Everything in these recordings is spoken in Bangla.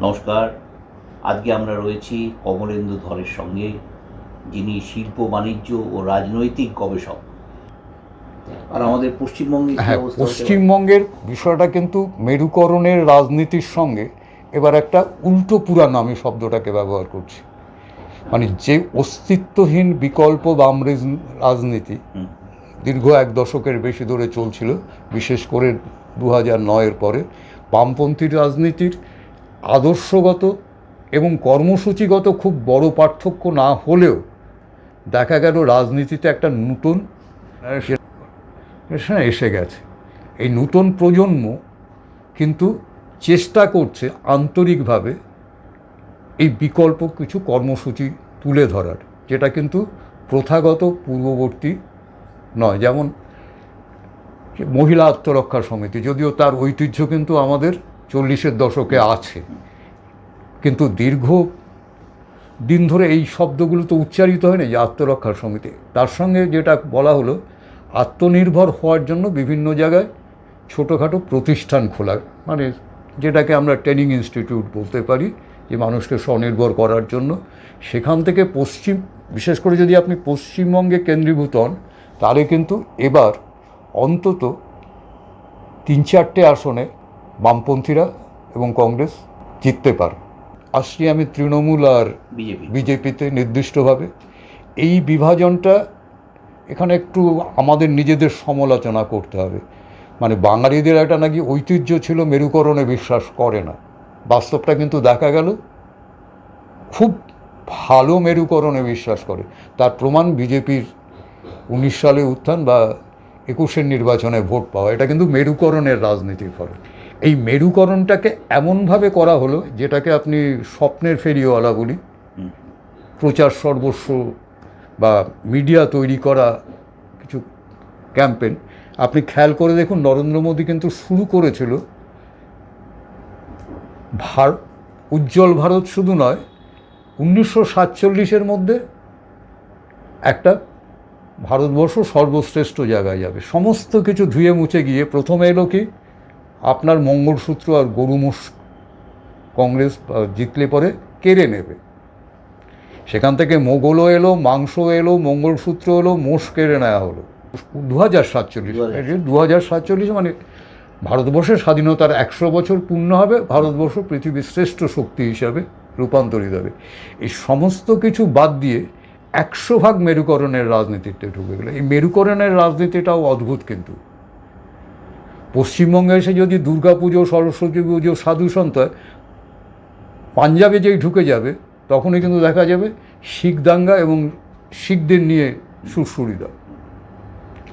নমস্কার। আজকে আমরা রয়েছি কমলেন্দু ধরের সঙ্গে যিনি শিল্প বাণিজ্য ও রাজনৈতিক গবেষক। আর আমাদের পশ্চিমবঙ্গে হ্যাঁ পারে? পশ্চিমবঙ্গের বিষয়টা কিন্তু মেরুকরণের রাজনীতির সঙ্গে এবার একটা উল্টো পুরাণ আমি শব্দটাকে ব্যবহার করছি। মানে যে অস্তিত্বহীন বিকল্প বাম রেজ- রাজনীতি দীর্ঘ এক দশকের বেশি ধরে চলছিল বিশেষ করে দু হাজার নয়ের পরে। বামপন্থী রাজনীতির আদর্শগত এবং কর্মসূচিগত খুব বড় পার্থক্য না হলেও দেখা গেল রাজনীতিতে একটা নতুন এসে গেছে। এই নতুন প্রজন্ম কিন্তু চেষ্টা করছে আন্তরিকভাবে এই বিকল্প কিছু কর্মসূচি তুলে ধরার, যেটা কিন্তু প্রথাগত পূর্ববর্তী নয়। যেমন মহিলা আত্মরক্ষা সমিতি, যদিও তার ঐতিহ্য কিন্তু আমাদের চল্লিশের দশকে আছে। কিন্তু দীর্ঘ দিন ধরে এই শব্দগুলো তো উচ্চারিত হয় না যে আত্মরক্ষার সমিতি তার সঙ্গে যেটা বলা হলো, আত্মনির্ভর হওয়ার জন্য বিভিন্ন জায়গায় ছোটোখাটো প্রতিষ্ঠান খোলা। মানে যেটাকে আমরা ট্রেনিং ইনস্টিটিউট বলতে পারি, যে মানুষকে স্বনির্ভর করার জন্য। সেখান থেকে পশ্চিম, বিশেষ করে যদি আপনি পশ্চিমবঙ্গে কেন্দ্রীভূত হন, তাহলে কিন্তু এবার অন্তত তিন চারটে আসনে বামপন্থীরা এবং কংগ্রেস জিততে পারে। আসছি আমি তৃণমূল আর বিজেপিতে নির্দিষ্টভাবে এই বিভাজনটা এখানে একটু আমাদের নিজেদের সমালোচনা করতে হবে। মানে বাঙালিদের একটা নাকি ঐতিহ্য ছিল মেরুকরণে বিশ্বাস করে না। বাস্তবটা কিন্তু দেখা গেল খুব ভালো মেরুকরণে বিশ্বাস করে। তার প্রমাণ বিজেপির উনিশ সালে উত্থান বা একুশের নির্বাচনে ভোট পাওয়া। এটা কিন্তু মেরুকরণের রাজনীতির ফলে। এই মেরুকরণটাকে এমনভাবে করা হলো যেটাকে আপনি স্বপ্নের ফেরিওয়ালা বলি। প্রচার সর্বস্ব বা মিডিয়া তৈরি করা কিছু ক্যাম্পেন আপনি খেয়াল করে দেখুন নরেন্দ্র মোদী কিন্তু শুরু করেছিল ভার উজ্জ্বল ভারত শুধু নয় উনিশশো সাতচল্লিশের মধ্যে একটা ভারতবর্ষ সর্বশ্রেষ্ঠ জায়গায় যাবে। সমস্ত কিছু ধুয়ে মুছে গিয়ে প্রথমে এলো কি? আপনার মঙ্গলসূত্র আর গরু মোষ কংগ্রেস জিতলে পরে কেড়ে নেবে। সেখান থেকে মোগলও এলো মাংস এলো মঙ্গলসূত্র এলো মোষ কেড়ে নেওয়া হলো। দু হাজার সাতচল্লিশ। 2047 দু হাজার সাতচল্লিশ মানে ভারতবর্ষের স্বাধীনতার একশো বছর পূর্ণ হবে ভারতবর্ষ পৃথিবীর শ্রেষ্ঠ শক্তি হিসাবে রূপান্তরিত হবে। এই সমস্ত কিছু বাদ দিয়ে একশো ভাগ মেরুকরণের রাজনীতিতে ঢুকে গেলো। এই মেরুকরণের রাজনীতিটাও অদ্ভুত কিন্তু। পশ্চিমবঙ্গে এসে যদি দুর্গাপুজো সরস্বতী পুজো, সাধু সন্ত পাঞ্জাবে যেই ঢুকে যাবে, তখনই কিন্তু দেখা যাবে শিখ দাঙ্গা এবং শিখদের নিয়ে সুরসুরিদা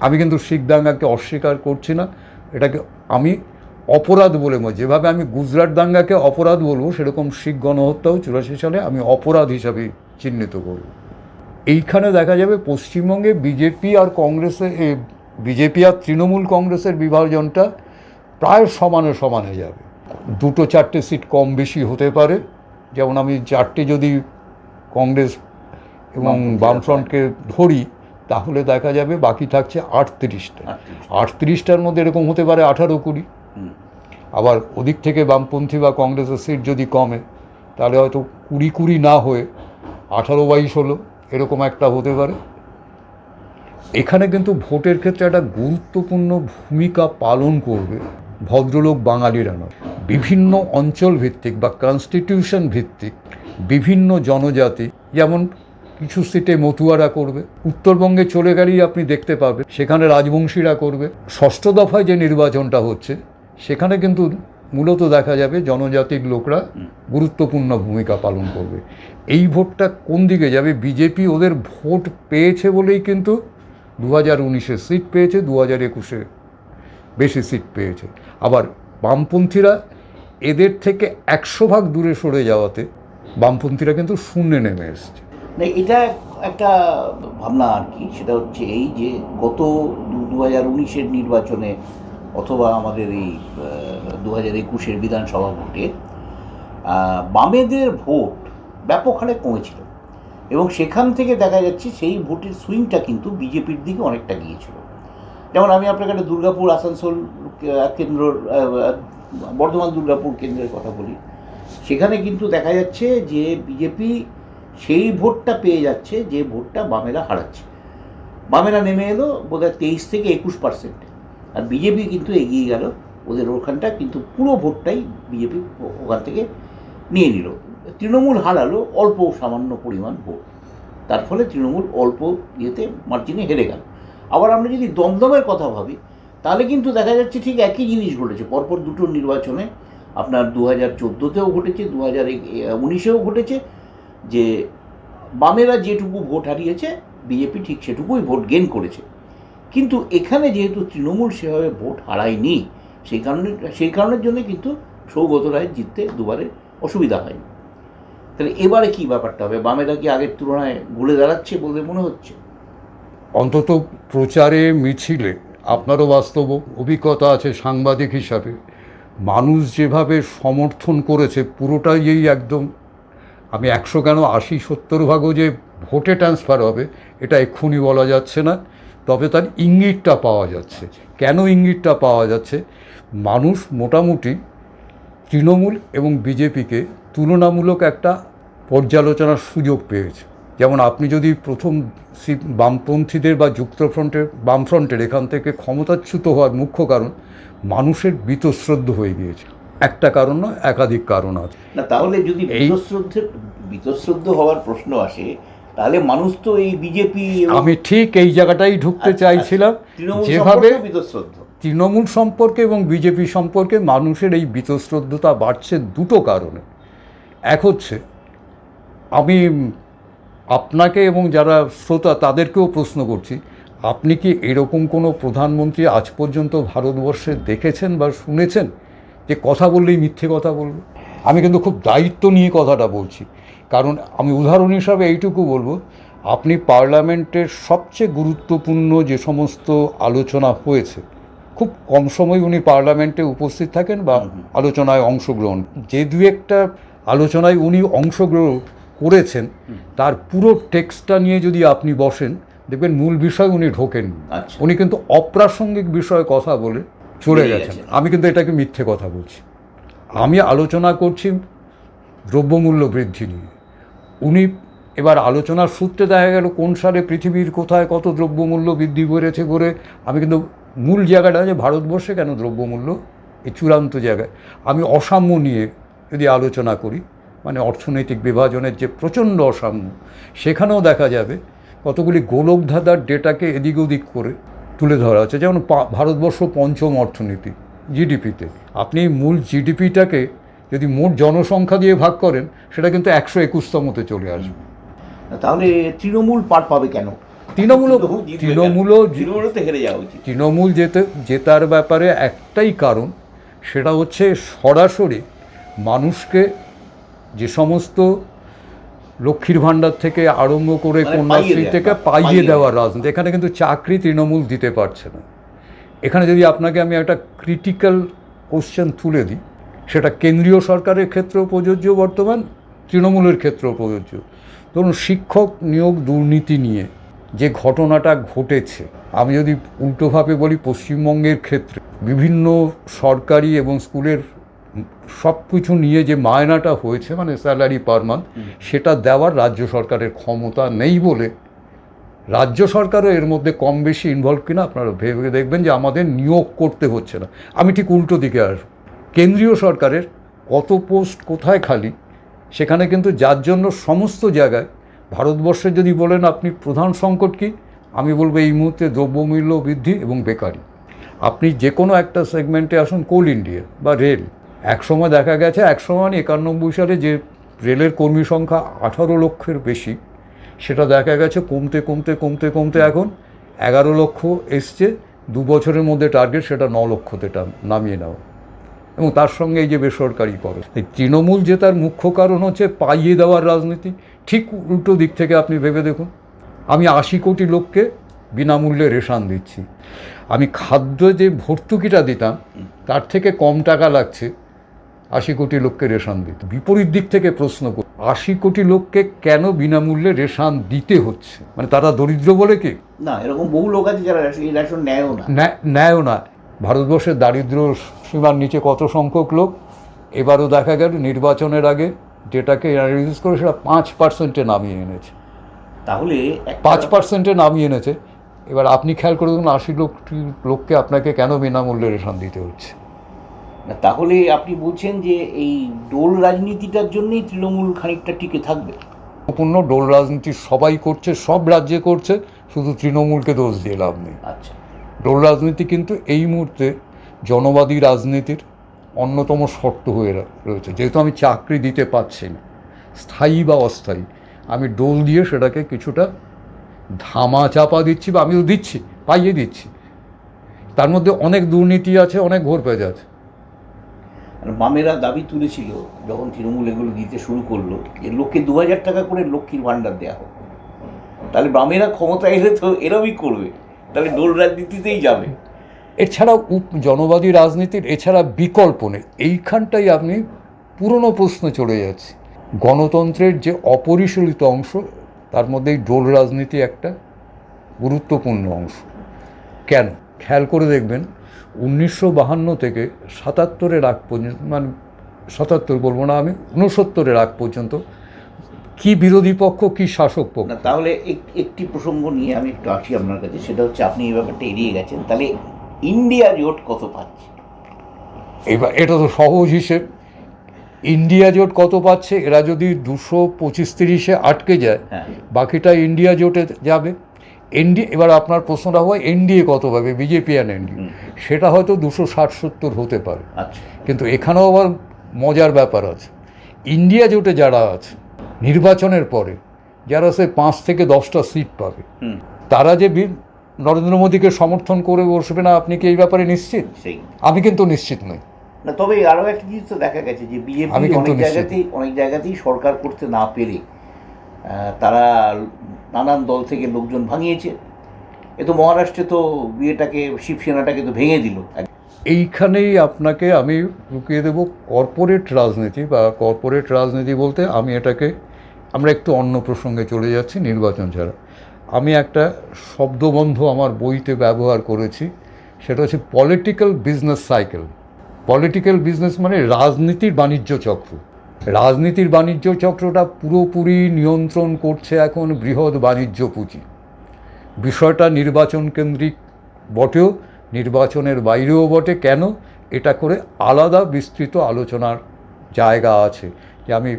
আমি কিন্তু শিখ দাঙ্গাকে অস্বীকার করছি না, এটাকে আমি অপরাধ বলে মনে যেভাবে আমি গুজরাট দাঙ্গাকে অপরাধ বলব, সেরকম শিখ গণহত্যাও চুরাশি সালে আমি অপরাধ হিসাবে চিহ্নিত করব। এইখানে দেখা যাবে পশ্চিমবঙ্গে বিজেপি আর কংগ্রেসের বিজেপি আর তৃণমূল কংগ্রেসের বিভাজনটা প্রায় সমানে সমানে যাবে। দুটো চারটে সিট কম বেশি হতে পারে। যেমন আমি চারটে যদি কংগ্রেস এবং বামফ্রন্টকে ধরি তাহলে দেখা যাবে বাকি থাকছে আটত্রিশটা। আটত্রিশ। আটত্রিশটার মধ্যে এরকম হতে পারে আঠারো কুড়ি। আবার ওদিক থেকে বামপন্থী বা কংগ্রেসের সিট যদি কমে তাহলে হয়তো কুড়ি কুড়ি না হয়ে আঠারো বাইশ হলো এরকম একটা হতে পারে। এখানে কিন্তু ভোটের ক্ষেত্রে একটা গুরুত্বপূর্ণ ভূমিকা পালন করবে ভদ্রলোক বাঙালিরা নয়। বিভিন্ন অঞ্চল ভিত্তিক বা কনস্টিটিউশন ভিত্তিক বিভিন্ন জনজাতি, যেমন কিছু সিটে মতুয়ারা করবে, উত্তরবঙ্গে চলে গেলেই আপনি দেখতে পাবেন, সেখানে রাজবংশীরা করবে। ষষ্ঠ দফায় যে নির্বাচনটা হচ্ছে, সেখানে কিন্তু মূলত দেখা যাবে জনজাতির লোকরা গুরুত্বপূর্ণ ভূমিকা পালন করবে। এই ভোটটা কোন দিকে যাবে? বিজেপি ওদের ভোট পেয়েছে বলেই কিন্তু দু হাজার উনিশে সিট পেয়েছে দু হাজার একুশে বেশি সিট পেয়েছে। আবার বামপন্থীরা এদের থেকে একশো ভাগ দূরে সরে যাওয়াতে বামপন্থীরা কিন্তু শূন্যে নেমে এসছে। না, এটা একটা ভাবনা আর কি, সেটা হচ্ছে এই যে গত দু হাজার উনিশের নির্বাচনে অথবা আমাদের এই দু হাজার একুশের বিধানসভা ভোটে বামেদের ভোট ব্যাপক হারে কমেছিল। এবং সেখান থেকে দেখা যাচ্ছে সেই ভোটের সুইংটা কিন্তু বিজেপির দিকে অনেকটা গিয়েছিল। যেমন আমি আপনাকে একটা দুর্গাপুর, আসানসোল কেন্দ্র বর্ধমান দুর্গাপুর কেন্দ্রের কথা বলি। সেখানে কিন্তু দেখা যাচ্ছে যে বিজেপি সেই ভোটটা পেয়ে যাচ্ছে, যে ভোটটা বামেরা হারাচ্ছে। বামেরা নেমে এলো বোধহয় তেইশ থেকে একুশ পার্সেন্ট। আর বিজেপি কিন্তু এগিয়ে গেল, ওদের ওখানটা কিন্তু পুরো ভোটটাই বিজেপি ওখান থেকে নিয়ে নিল। তৃণমূল হারালো, অল্প সামান্য পরিমাণ ভোট। তার ফলে তৃণমূল অল্প ইয়েতে মার্জিনে হেরে গেল। আবার আমরা যদি দমদমের কথা ভাবি, তাহলে কিন্তু দেখা যাচ্ছে ঠিক একই জিনিস ঘটেছে। পরপর দুটো নির্বাচনে আপনার দু হাজার চোদ্দোতেও ঘটেছে দু হাজার উনিশেও ঘটেছে। যে বামেরা যেটুকু ভোট হারিয়েছে, বিজেপি ঠিক সেটুকুই ভোট গেন করেছে। কিন্তু এখানে যেহেতু তৃণমূল সেভাবে ভোট হারায়নি, সেই কারণে, সেই কারণের জন্য কিন্তু সৌগত রায় জিততে দুবারে অসুবিধা হয়নি। তাহলে এবারে কি ব্যাপারটা হবে? বামেরা কি আগের তুলনায় ঘুরে দাঁড়াচ্ছে বলে মনে হচ্ছে? অন্তত প্রচারে মিছিলে, আপনারও বাস্তব অভিজ্ঞতা আছে সাংবাদিক হিসাবে, মানুষ যেভাবে সমর্থন করেছে পুরোটাই এই একদম, আমি একশো কেন আশি সত্তর ভাগও যে ভোটে ট্রান্সফার হবে, এটা এক্ষুনি বলা যাচ্ছে না, তবে তার ইঙ্গিতটা পাওয়া যাচ্ছে। কেন ইঙ্গিতটা পাওয়া যাচ্ছে? মানুষ মোটামুটি তৃণমূল এবং বিজেপিকে তুলনামূলক একটা পর্যালোচনার সুযোগ পেয়েছে। যেমন আপনি যদি প্রথম বামপন্থীদের বা যুক্তফ্রন্টের বামফ্রন্টের এখান থেকে ক্ষমতাচ্যুত হওয়ার মুখ্য কারণ মানুষের বীতশ্রদ্ধ হয়ে গিয়েছে। একটা কারণ নয় একাধিক কারণ আছে। না তাহলে যদি বীতশ্রদ্ধে বীতশ্রদ্ধ হওয়ার প্রশ্ন আসে তাহলে মানুষ তো এই বিজেপি আমি ঠিক এই জায়গাটাই ঢুকতে আচ্ছা, চাইছিলাম। যেভাবে তৃণমূল সম্পর্কে এবং বিজেপি সম্পর্কে মানুষের এই বীতশ্রদ্ধতা বাড়ছে দুটো কারণে। এক হচ্ছে আমি আপনাকে এবং যারা শ্রোতা তাদেরকেও প্রশ্ন করছি আপনি কি এরকম কোনো প্রধানমন্ত্রী আজ পর্যন্ত ভারতবর্ষে দেখেছেন বা শুনেছেন যে কথা বললেই মিথ্যে কথা বলবে? আমি কিন্তু খুব দায়িত্ব নিয়ে কথাটা বলছি। কারণ আমি উদাহরণ হিসাবে এইটুকু বলব আপনি পার্লামেন্টের সবচেয়ে গুরুত্বপূর্ণ যে সমস্ত আলোচনা হয়েছে খুব কম সময় উনি পার্লামেন্টে উপস্থিত থাকেন বা আলোচনায় অংশগ্রহণ। যে দু একটা আলোচনায় উনি অংশগ্রহণ করেছেন। তার পুরো টেক্সটটা নিয়ে যদি আপনি বসেন দেখবেন মূল বিষয় উনি ঢোকেন। আচ্ছা। উনি কিন্তু অপ্রাসঙ্গিক বিষয়ে কথা বলে চলে গেছেন। গেছেন। আমি কিন্তু এটাকে মিথ্যে কথা বলছি। আমি আলোচনা করছি দ্রব্যমূল্য বৃদ্ধি নিয়ে। উনি এবার আলোচনার সূত্রে দেখা গেল কোন সালে পৃথিবীর কোথায় কত দ্রব্যমূল্য বৃদ্ধি করেছে করে আমি কিন্তু মূল জায়গাটা যে ভারতবর্ষে কেন দ্রব্যমূল্য? এই চূড়ান্ত জায়গায়। আমি অসাম্য নিয়ে যদি আলোচনা করি মানে অর্থনৈতিক বিভাজনের যে প্রচণ্ড অসাম্য সেখানেও দেখা যাবে কতগুলি গোলকধাঁধার ডেটাকে এদিক ওদিক করে তুলে ধরা হচ্ছে। যেমন ভারতবর্ষ পঞ্চম অর্থনীতি জিডিপিতে। আপনি মূল জিডিপিটাকে যদি মোট জনসংখ্যা দিয়ে ভাগ করেন সেটা কিন্তু একশো একুশতমতে চলে আসবে। তাহলে তৃণমূল পার পাবে কেন? তৃণমূলও তৃণমূল তৃণমূলও হেরে যাওয়া উচিত। তৃণমূল যেতে জেতার ব্যাপারে একটাই কারণ সেটা হচ্ছে সরাসরি মানুষকে যে সমস্ত লক্ষ্মীর ভাণ্ডার থেকে আরম্ভ করে মানে কন্যাশ্রী থেকে পাইয়ে পাইয়ে দেওয়ার রাজনীতি। এখানে কিন্তু চাকরি তৃণমূল দিতে পারছে না। এখানে যদি আপনাকে আমি একটা ক্রিটিক্যাল কোশ্চেন তুলে দিই সেটা কেন্দ্রীয় সরকারের ক্ষেত্রেও প্রযোজ্য বর্তমান তৃণমূলের ক্ষেত্রেও প্রযোজ্য। ধরুন শিক্ষক নিয়োগ দুর্নীতি নিয়ে যে ঘটনাটা ঘটেছে আমি যদি উল্টোভাবে বলি পশ্চিমবঙ্গের ক্ষেত্রে বিভিন্ন সরকারি এবং স্কুলের সব কিছু নিয়ে যে মায়নাটা হয়েছে মানে স্যালারি পার মান্থ সেটা দেওয়ার রাজ্য সরকারের ক্ষমতা নেই বলে। রাজ্য সরকারও এর মধ্যে কম বেশি ইনভলভ কিনা আপনারা ভেবে দেখবেন যে আমাদের নিয়োগ করতে হচ্ছে না। আমি ঠিক উল্টো দিকে আসব কেন্দ্রীয় সরকারের কত পোস্ট কোথায় খালি সেখানে কিন্তু যার জন্য সমস্ত জায়গায় ভারতবর্ষে যদি বলেন আপনি প্রধান সংকট কি আমি বলব এই মুহূর্তে দ্রব্যমূল্য বৃদ্ধি এবং বেকারি। আপনি যে কোনো একটা সেগমেন্টে আসুন কোল ইন্ডিয়া বা রেল একসময় দেখা গেছে একসময় একানব্বই সালে যে রেলের কর্মী সংখ্যা আঠারো লক্ষের বেশি, সেটা দেখা গেছে কমতে কমতে কমতে কমতে এখন এগারো লক্ষ এসছে, দু বছরের মধ্যে টার্গেট সেটা ন লক্ষতে নামিয়ে নেওয়া। এবং তার সঙ্গে এই যে বেসরকারি করো, এই তৃণমূল যে তার মুখ্য কারণ হচ্ছে পাইয়ে দেওয়ার রাজনীতি, ঠিক উল্টো দিক থেকে আপনি ভেবে দেখুন। আমি আশি কোটি লোককে বিনামূল্যে রেশন দিচ্ছি। আমি খাদ্য যে ভর্তুকিটা দিতাম, তার থেকে কম টাকা লাগছে। আশি কোটি লোককে রেশন দিতে। বিপরীত দিক থেকে প্রশ্ন করি আশি কোটি লোককে কেন বিনামূল্যে রেশন দিতে হচ্ছে? মানে তারা দরিদ্র বলে কি? না এরকম বহু লোক আছে যারা রেশন- এই রেশন নেয়ও না। ন্যায়ও না। ভারতবর্ষের দারিদ্র সীমার নিচে কত সংখ্যক লোক? এবারও দেখা গেল নির্বাচনের আগে যেটাকে রিলিজ করে সেটা পাঁচ পার্সেন্টে নামিয়ে এনেছে। তাহলে পাঁচ পার্সেন্টে নামিয়ে এনেছে। এবার আপনি খেয়াল করে দেখুন আশি লোক লোককে আপনাকে কেন বিনামূল্যে রেশন দিতে হচ্ছে? না, তাহলে আপনি বলছেন যে এই ডোল রাজনীতিটার জন্যই তৃণমূল খানিকটা টিকে থাকবে। সম্পূর্ণ ডোল রাজনীতি সবাই করছে সব রাজ্যে করছে শুধু তৃণমূলকে দোষ দিয়ে লাভ নেই। আচ্ছা। ডোল রাজনীতি কিন্তু এই মুহূর্তে জনবাদী রাজনীতির অন্যতম শর্ত হয়ে রয়েছে। যেহেতু আমি চাকরি দিতে পারছি না স্থায়ী বা অস্থায়ী আমি ডোল দিয়ে সেটাকে কিছুটা ধামা চাপা দিচ্ছি বা আমি তো দিচ্ছি পাইয়ে দিচ্ছি। তার মধ্যে অনেক দুর্নীতি আছে অনেক ঘোরপেজ আছে আর বামেরা দাবি তুলেছিল, যখন তৃণমূল এগুলো দিতে শুরু করল, যে লোককে দু হাজার টাকা করে লক্ষ্মীর ভাণ্ডার দেওয়া হোক। তাহলে বামেরা ক্ষমতা এলে তো এরমই করবে। তাহলে দোল রাজনীতিতেই যাবে। এছাড়া উপ জনবাদী রাজনীতির এছাড়া বিকল্প নেই। এইখানটাই আপনি পুরনো প্রশ্নে চলে যাচ্ছে। গণতন্ত্রের যে অপরিশীলিত অংশ, তার মধ্যে এই ডোল রাজনীতি একটা গুরুত্বপূর্ণ অংশ। কেন? খেয়াল করে দেখবেন উনিশশো বাহান্ন থেকে সাতাত্তরের আগ পর্যন্ত মানে সাতাত্তর বলব না আমি উনসত্তরের আগ পর্যন্ত কি বিরোধী পক্ষ কি শাসক পক্ষ? না তাহলে একটি প্রসঙ্গ নিয়ে আমি একটু আসি আপনার কাছে সেটা হচ্ছে আপনি এই ব্যাপারটা এড়িয়ে গেছেন তাহলে ইন্ডিয়া জোট কত পাচ্ছে? এবার এটা তো সহজ হিসেব ইন্ডিয়া জোট কত পাচ্ছে? এরা যদি দুশো পঁচিশ তিরিশে আটকে যায় হ্যাঁ। বাকিটা ইন্ডিয়া জোটে যাবে। এনডিএ এবার আপনার প্রশ্নটা হয় এনডিএ কত পাবে? বিজেপি অ্যান্ড এনডিএ সেটা হয়তো দুশো ষাট সত্তর হতে পারে। আচ্ছা। কিন্তু এখানেও আবার মজার ব্যাপার আছে। ইন্ডিয়া জোটে যারা আছে নির্বাচনের পরে যারা সে পাঁচ থেকে দশটা সিট পাবে তারা যে নরেন্দ্র মোদীকে সমর্থন করে বসবে না আপনি কি এই ব্যাপারে নিশ্চিত? আমি কিন্তু নিশ্চিত নই। না তবে আরও একটা জিনিস তো দেখা গেছে যে বিজেপি অনেক জায়গাতেই অনেক জায়গাতেই সরকার করতে না পেরে তারা নানান দল থেকে লোকজন ভাঙিয়েছে। এ তো মহারাষ্ট্রে তো বিয়েটাকে শিবসেনাটাকে তো ভেঙে দিল। এইখানেই আপনাকে আমি লুকিয়ে দেব কর্পোরেট রাজনীতি বা কর্পোরেট রাজনীতি বলতে আমি এটাকে, আমরা একটু অন্য প্রসঙ্গে চলে যাচ্ছি, নির্বাচন ছাড়া। আমি একটা শব্দবন্ধ আমার বইতে ব্যবহার করেছি, সেটা হচ্ছে political business cycle political business মানে রাজনীতির বাণিজ্য চক্র। রাজনীতির বাণিজ্য চক্রটা পুরোপুরি নিয়ন্ত্রণ করছে এখন বৃহৎ বাণিজ্য পুঁজি। বিষয়টা নির্বাচন কেন্দ্রিক বটেও, নির্বাচনের বাইরেও বটে। কেন? এটা করে আলাদা বিস্তৃত আলোচনার জায়গা আছে। যে আমি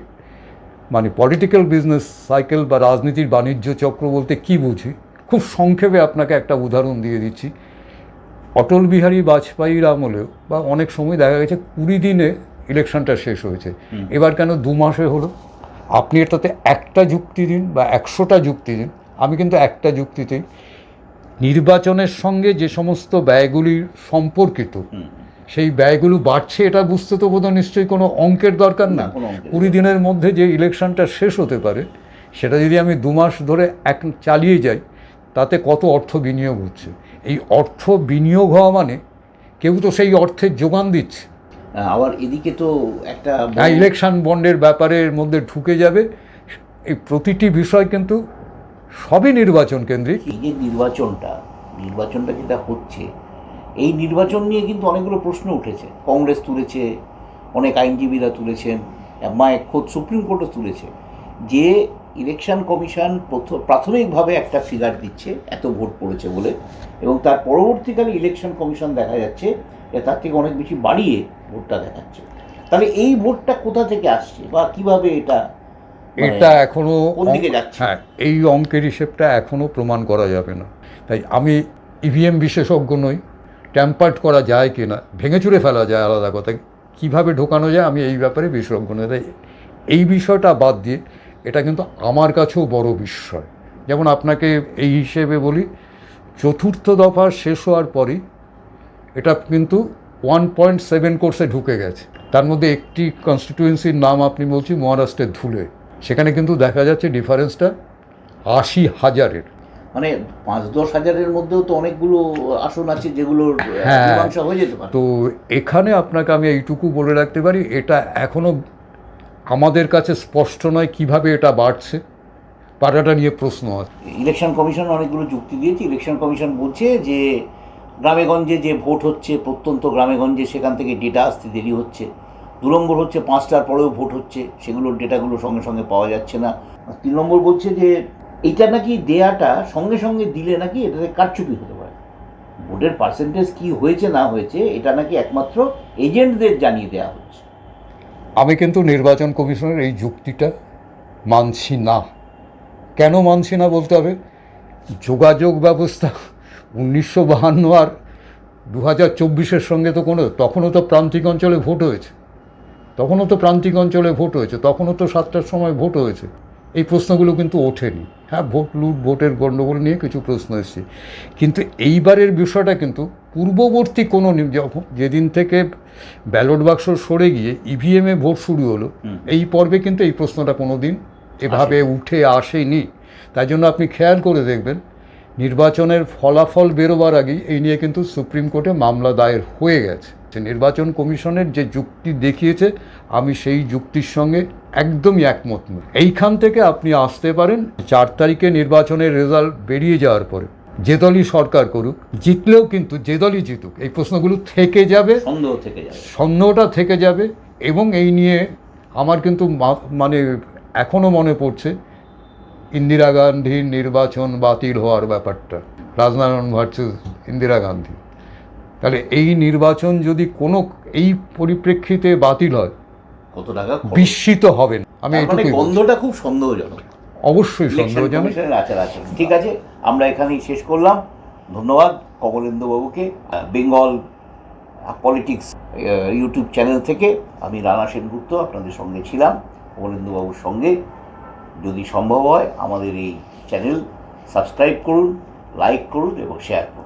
মানে পলিটিক্যাল বিজনেস সাইকেল বা রাজনীতির বাণিজ্য চক্র বলতে কি বুঝি? খুব সংক্ষেপে আপনাকে একটা উদাহরণ দিয়ে দিচ্ছি। অটল বিহারী বাজপেয়ীর আমলেও বা অনেক সময় দেখা গেছে কুড়ি দিনে ইলেকশনটা শেষ হয়েছে। এবার কেন দু মাসে হলো? আপনি এটাতে একটা যুক্তি দিন বা একশোটা যুক্তি দিন। আমি কিন্তু একটা যুক্তিতেই নির্বাচনের সঙ্গে যে সমস্ত ব্যয়গুলি সম্পর্কিত সেই ব্যয়গুলো বাড়ছে এটা বুঝতে তো বোধহয় নিশ্চয়ই কোনো অঙ্কের দরকার না। কুড়ি দিনের মধ্যে যে ইলেকশনটা শেষ হতে পারে সেটা যদি আমি দু মাস ধরে এক চালিয়ে যাই তাতে কত অর্থ বিনিয়োগ হচ্ছে? এই অর্থ বিনিয়োগ হওয়া মানে কেউ তো সেই অর্থের যোগান দিচ্ছে। আবার এদিকে তো একটা ইলেকশন বন্ডের ব্যাপারের মধ্যে ঢুকে যাবে। এই প্রতিটি বিষয় কিন্তু সবই নির্বাচন কেন্দ্রিক। এই যে নির্বাচনটা নির্বাচনটা যেটা হচ্ছে এই নির্বাচন নিয়ে কিন্তু অনেকগুলো প্রশ্ন উঠেছে। কংগ্রেস তুলেছে অনেক আইনজীবীরা তুলেছেন মায় খোদ সুপ্রিম কোর্টও তুলেছে। যে ইলেকশন কমিশন প্রথ- প্রাথমিকভাবে একটা ফিগার দিচ্ছে এত ভোট পড়েছে বলে এবং তার পরবর্তীকালে ইলেকশন কমিশন দেখা যাচ্ছে তার থেকে অনেক বেশি বাড়িয়ে ভোটটা দেখাচ্ছে। তাহলে এই ভোটটা কোথা থেকে আসছে বা কীভাবে এটা মানে এটা এখনও? হ্যাঁ এই অঙ্কের হিসেবটা এখনও প্রমাণ করা যাবে না। তাই আমি ইভিএম বিশেষজ্ঞ নই। ট্যাম্পার্ড করা যায় কি না ভেঙে চুরে ফেলা যায় আলাদা কথা। কীভাবে ঢোকানো যায় আমি এই ব্যাপারে বিশেষজ্ঞ নই। তাই এই বিষয়টা বাদ দিয়ে এটা কিন্তু আমার কাছেও বড় বিস্ময়। যেমন আপনাকে এই হিসেবে বলি চতুর্থ দফা শেষ হওয়ার পরই এটা কিন্তু ওয়ান পয়েন্ট সেভেন কোর্সে ঢুকে গেছে। তার মধ্যে একটি কনস্টিটিউয়েন্সির নাম আপনি বলছি মহারাষ্ট্রের ধুলে। সেখানে কিন্তু দেখা যাচ্ছে ডিফারেন্সটা আশি হাজারের। মানে পাঁচ দশ হাজারের মধ্যেও তো অনেকগুলো আসন আছে যেগুলোর আহ, হ্যাঁ। যেতে পারে। তো এখানে আপনাকে আমি এইটুকু বলে রাখতে পারি এটা এখনও আমাদের কাছে স্পষ্ট নয় কীভাবে এটা বাড়ছে। পাটাটা নিয়ে প্রশ্ন আছে। ইলেকশন কমিশন অনেকগুলো যুক্তি দিয়েছে। ইলেকশন কমিশন বলছে যে গ্রামেগঞ্জে যে ভোট হচ্ছে, প্রত্যন্ত গ্রামেগঞ্জে সেখান থেকে ডেটা আসতে দেরি হচ্ছে। দু নম্বর হচ্ছে পাঁচটার পরেও ভোট হচ্ছে, সেগুলোর ডেটাগুলো সঙ্গে সঙ্গে পাওয়া যাচ্ছে না। তিন নম্বর বলছে যে এইটা নাকি দেয়াটা সঙ্গে সঙ্গে দিলে নাকি এটাতে কারচুপি হতে পারে। ভোটের পার্সেন্টেজ কি হয়েছে, না হয়েছে, এটা নাকি একমাত্র এজেন্টদের জানিয়ে দেওয়া হচ্ছে। আমি কিন্তু নির্বাচন কমিশনের এই যুক্তিটা মানছি না। কেন মানছি না বলতে হবে? যোগাযোগ ব্যবস্থা উনিশশো বাহান্ন আর দু হাজার চব্বিশের সঙ্গে তো কোনো তখনও তো প্রান্তিক অঞ্চলে ভোট হয়েছে। তখনও তো প্রান্তিক অঞ্চলে ভোট হয়েছে তখনও তো সাতটার সময় ভোট হয়েছে। এই প্রশ্নগুলো কিন্তু ওঠেনি। হ্যাঁ ভোট লুট ভোটের গণ্ডগোল নিয়ে কিছু প্রশ্ন এসেছে। কিন্তু এইবারের বিষয়টা কিন্তু পূর্ববর্তী কোনো যখন যেদিন থেকে ব্যালট বাক্স সরে গিয়ে ইভিএমে ভোট শুরু হলো এই পর্বে কিন্তু এই প্রশ্নটা কোনো দিন এভাবে উঠে আসেনি। তাই জন্য আপনি খেয়াল করে দেখবেন নির্বাচনের ফলাফল বেরোবার আগেই এই নিয়ে কিন্তু সুপ্রিম কোর্টে মামলা দায়ের হয়ে গেছে। যে নির্বাচন কমিশনের যে যুক্তি দেখিয়েছে আমি সেই যুক্তির সঙ্গে একদমই একমত নই। এইখান থেকে আপনি আসতে পারেন চার তারিখে নির্বাচনের রেজাল্ট বেরিয়ে যাওয়ার পরে। যে দলই সরকার করুক জিতলেও কিন্তু যে দলই জিতুক এই প্রশ্নগুলো থেকে যাবে। সন্দেহ থেকে যাবে। সন্দেহটা থেকে যাবে এবং এই নিয়ে আমার কিন্তু মানে এখনও মনে পড়ছে ইন্দিরা গান্ধীর নির্বাচন বাতিল হওয়ার ব্যাপারটা। রাজনারায়ণ ভার্সেস ইন্দিরা গান্ধী। তাহলে এই নির্বাচন যদি কোনো এই পরিপ্রেক্ষিতে বাতিল হয় কত টাকা বিস্মিত হবেন। আমি মানে। গন্ধটা খুব সন্দেহজনক। অবশ্যই সন্দেহজনক। ঠিক আছে আমরা এখানেই শেষ করলাম। ধন্যবাদ কমলেন্দু বাবুকে বেঙ্গল পলিটিক্স ইউটিউব চ্যানেল থেকে আমি রানা সেনগুপ্ত আপনাদের সঙ্গে ছিলাম কমলেন্দু বাবুর সঙ্গে। যদি সম্ভব হয় আমাদের এই চ্যানেল সাবস্ক্রাইব করুন লাইক করুন এবং শেয়ার করুন।